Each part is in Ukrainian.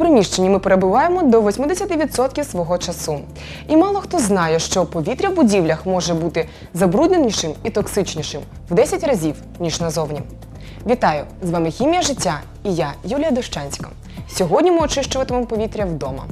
приміщенні ми перебуваємо до 80% свого часу. І мало хто знає, що повітря в будівлях може бути забрудненішим і токсичнішим в 10 разів, ніж назовні. Вітаю! З вами хімія життя і я, Юлія Дощанська. Сьогодні ми очищуватимемо повітря вдома.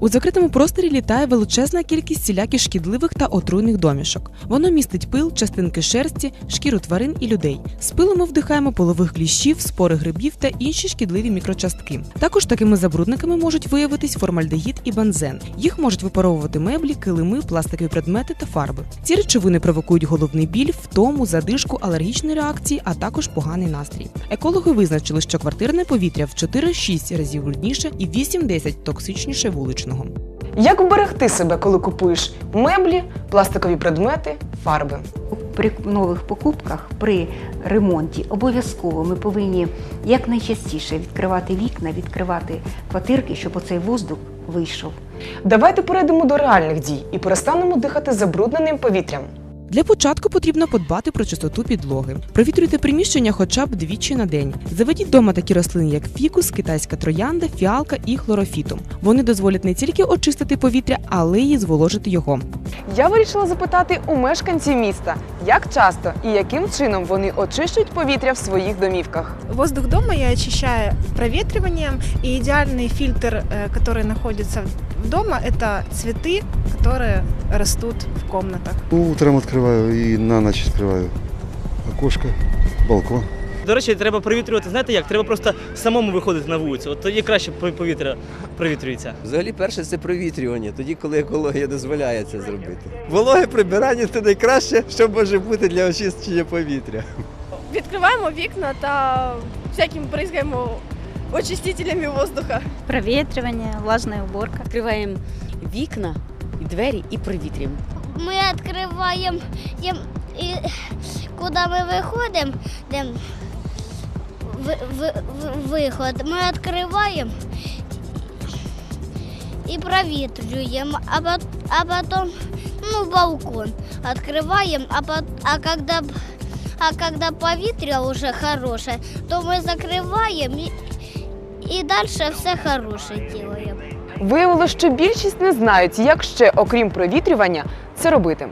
У закритому просторі літає величезна кількість всіляких шкідливих та отруйних домішок. Воно містить пил, частинки шерсті, шкіру тварин і людей. З пилом ми вдихаємо полових кліщів, спори грибів та інші шкідливі мікрочастки. Також такими забрудниками можуть виявитись формальдегід і бензен. Їх можуть випаровувати меблі, килими, пластикові предмети та фарби. Ці речовини провокують головний біль, втому, задишку, алергічні реакції, а також поганий настрій. Екологи визначили, що квартирне повітря в 4-6 разів брудніше і 8-10 токсичніше вуличного. Як вберегти себе, коли купуєш меблі, пластикові предмети, фарби? При нових покупках при ремонті обов'язково ми повинні якнайчастіше відкривати вікна, відкривати квартирки, щоб оцей воздух вийшов. Давайте перейдемо до реальних дій і перестанемо дихати забрудненим повітрям. Для початку потрібно подбати про чистоту підлоги. Провітрюйте приміщення хоча б двічі на день. Заведіть вдома такі рослини, як фікус, китайська троянда, фіалка і хлорофітум. Вони дозволять не тільки очистити повітря, але й зволожити його. Я вирішила запитати у мешканців міста, як часто і яким чином вони очищують повітря в своїх домівках. Воздух дома я очищаю проветриванием, и идеальный фильтр, э, который находится дома, это цветы, которые растут в комнатах. Утром открываю и на ночь открываю. Окошко, балкон. До речі, треба провітрювати. Знаєте як? Треба просто самому виходити на вулицю. От тоді краще пов- повітря провітрюється. Взагалі, перше це провітрювання, тоді, коли екологія дозволяє це зробити. Вологе прибирання це найкраще, що може бути для очищення повітря. відкриваємо вікна та всяким бризгаємо очистителями воздуха. проветривание, влажная уборка. Открываем вікна, двері і провітрюємо. Ми відкриваємо їм, і куди ми виходимо, де ви- ви- ви- виход, ми відкриваємо і провітрюємо, а, пот- а потім ну, балкон відкриваємо, а, пот- а когда б- а когда повітря вже хороше, то ми закриваємо і, і далі все хороше робимо. Виявилося, що більшість не знають, як ще, окрім провітрювання, це робити.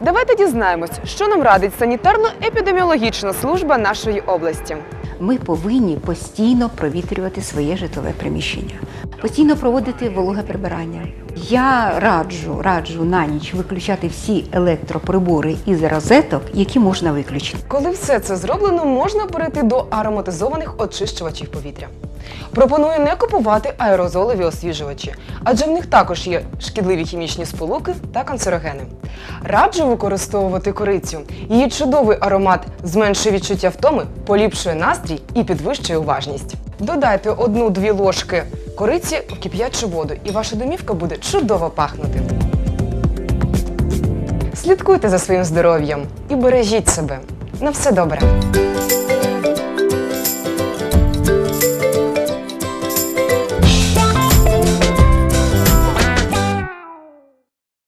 Давайте дізнаємось, що нам радить санітарно-епідеміологічна служба нашої області. Ми повинні постійно провітрювати своє житлове приміщення, постійно проводити вологе прибирання. Я раджу, раджу на ніч виключати всі електроприбори із розеток, які можна виключити. Коли все це зроблено, можна перейти до ароматизованих очищувачів повітря. Пропоную не купувати аерозолові освіжувачі, адже в них також є шкідливі хімічні сполуки та канцерогени. Раджу використовувати корицю. Її чудовий аромат зменшує відчуття втоми, поліпшує настрій і підвищує уважність. Додайте одну-дві ложки кориці в кип'ячу воду, і ваша домівка буде чудово пахнути. Слідкуйте за своїм здоров'ям і бережіть себе. На все добре!